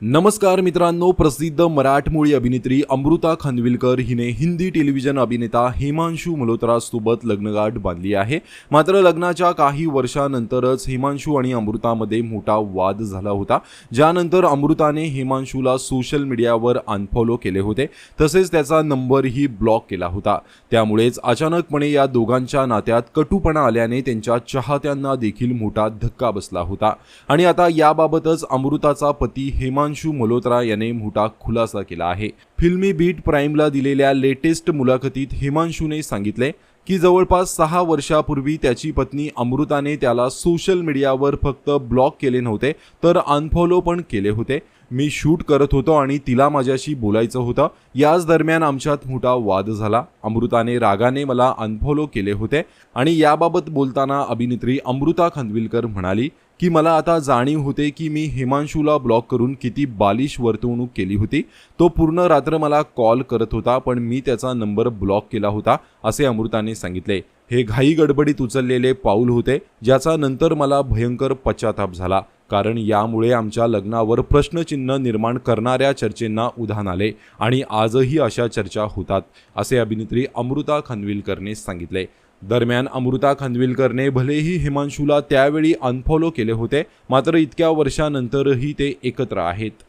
नमस्कार मित्रांनो प्रसिद्ध मराठमोळी अभिनेत्री अमृता खानविलकर हिने हिंदी टेलिव्हिजन अभिनेता हेमांशू मल्होत्रासोबत लग्नगाठ बांधली आहे. मात्र लग्नाच्या काही वर्षानंतरच हिमांशू आणि अमृतामध्ये मोठा वाद झाला होता. ज्यानंतर अमृताने हिमांशूला सोशल मीडियावर अनफॉलो केले होते. तसेच त्याचा नंबरही ब्लॉक केला होता. त्यामुळेच अचानकपणे या दोघांच्या नात्यात कटुपणा आल्याने त्यांच्या चाहत्यांना देखील मोठा धक्का बसला होता. आणि आता याबाबतच अमृताचा पती हिमांशू मल्होत्रा याने मोठा खुलासा केला आहे. फिल्मी बीट प्राईमला दिलेल्या लेटेस्ट मुलाखतीत हिमांशूने सांगितले की जवळपास सहा वर्षापूर्वी त्याची पत्नी अमृताने त्याला सोशल मीडियावर फक्त ब्लॉक केले नव्हते तर अनफॉलो पण केले होते. मी शूट करत होतो आणि तिला माझ्याशी बोलायचं होतं. याच दरम्यान आमच्यात मोठा वाद झाला. अमृताने रागाने मला अनफॉलो केले होते आणि याबाबत बोलताना अभिनेत्री अमृता खानविलकर म्हणाली की मला आता जाणीव होते की मी हिमांशूला ब्लॉक करून किती बालिश वर्तवणूक केली होती. तो पूर्ण रात्र मला कॉल करत होता पण मी त्याचा नंबर ब्लॉक केला होता असे अमृताने सांगितले. हे घाई गडबडीत उचललेले पाऊल होते ज्याचा नंतर मला भयंकर पश्चाताप झाला. कारण यामुळे आमच्या लग्नावर प्रश्नचिन्ह निर्माण करणाऱ्या चर्चेंना उधाण आले आणि आजही अशा चर्चा होतात असे अभिनेत्री अमृता खानविलकरने सांगितले. दरम्यान अमृता खानविलकरने भलेही हिमांशूला त्यावेळी अनफॉलो केले होते मात्र इतक्या वर्षानंतरही ते एकत्र आहेत.